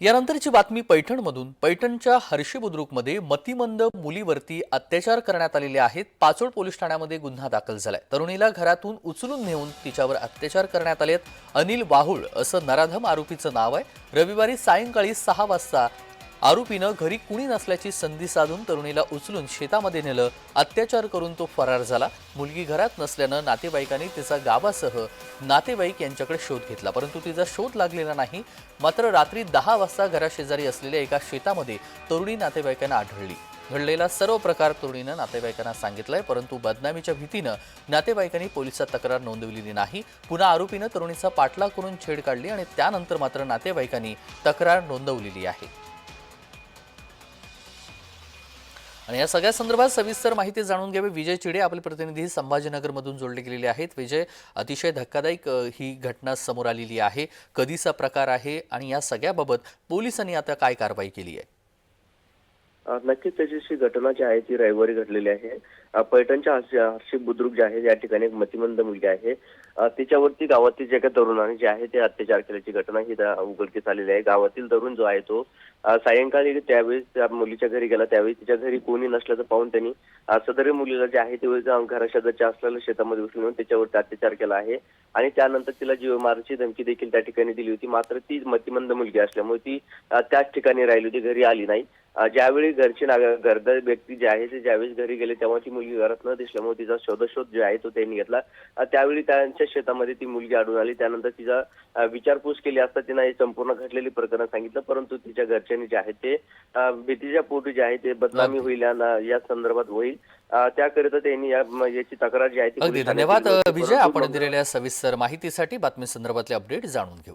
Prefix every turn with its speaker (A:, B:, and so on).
A: यानंतरची बातमी पैठणमधून. पैठणच्या हर्षी बुद्रुकमध्ये मतिमंद मुलीवरती अत्याचार करण्यात आलेले आहेत. पाचोड पोलीस ठाण्यामध्ये गुन्हा दाखल झालाय. तरुणीला घरातून उचलून नेऊन तिच्यावर अत्याचार करण्यात आलेत. अनिल वाहुळ असं नराधम आरोपीचं नाव आहे. रविवारी सायंकाळी सहा वाजता आरोपीनं घरी कुणी नसल्याची संधी साधून तरुणीला उचलून शेतामध्ये नेलं. अत्याचार करून तो फरार झाला. मुलगी घरात नसल्यानं नातेवाईकांनी तिचा गावासह नातेवाईक यांच्याकडे शोध घेतला. परंतु तिचा शोध लागलेला नाही. मात्र रात्री दहा वाजता घराशेजारी असलेल्या एका शेतामध्ये तरुणी नातेवाईकांना आढळली. घडलेला सर्व प्रकार तरुणीनं नातेवाईकांना सांगितलाय परंतु बदनामीच्या भीतीनं नातेवाईकांनी पोलिसात तक्रार नोंदवलेली नाही. पुन्हा आरोपीनं तरुणीचा पाठलाग करून छेड काढली आणि त्यानंतर मात्र नातेवाईकांनी तक्रार नोंदवलेली आहे. आणि या सगळ्या संदर्भात सविस्तर माहिती जाणून घ्यावी. विजय चिडे आपले प्रतिनिधी संभाजीनगरमधून जोडले गेलेले आहेत. विजय अतिशय धक्कादायक ही घटना समोर आलेली आहे. कधीचा प्रकार आहे आणि या सगळ्याबाबत पोलिसांनी आता काय कारवाई केली आहे?
B: नक्कीच त्याची घटना जी आहे ती रविवारी घडलेली आहे. पैठणच्या हर्षी बुद्रुक जे आहे या ठिकाणी एक मतिमंद मुलगी आहे. तिच्यावरती गावातील जे काही तरुणाने जे आहे ते अत्याचार केल्याची घटना ही उघडकीस आलेली आहे. गावातील तरुण जो आहे तो सायंकाळी त्यावेळेस त्या मुलीच्या घरी गेला. त्यावेळी तिच्या घरी कोणी नसल्याचं पाहून त्यांनी सदर सदरी मुलीला जे आहे ते घराशेजारच्या असलेल्या शेतामध्ये उचलून त्याच्यावरती अत्याचार केला आहे. आणि त्यानंतर तिला जीव मारची धमकी देखील त्या ठिकाणी दिली होती. मात्र ती मतिमंद मुलगी असल्यामुळे ती त्याच ठिकाणी राहिली होती. घरी आली नाही. ज्यावेळी घरचे नाग घरदार व्यक्ती जे आहे ते ज्यावेळेस घरी गेले तेव्हा ती मुलगी घरात न दिसल्यामुळे तिचा शोधशोध जे आहे तो त्यांनी घेतला. त्यावेळी त्यांच्या शेतामध्ये ती मुलगी आढळून आली. त्यानंतर तिचा विचारपूस केली असता तिनं हे संपूर्ण घडलेली प्रकरण सांगितलं. परंतु तिच्या घरच्यांनी जे आहे ते भीतीच्या पोटी जे आहे ते बदनामी होईल या- संदर्भात होईल. त्याकरिता त्यांनी याची तक्रार जी आहे ती
A: धन्यवाद. विजय. आपण दिलेल्या सविस्तर माहितीसाठी बातमी संदर्भातले अपडेट जाणून घेऊ.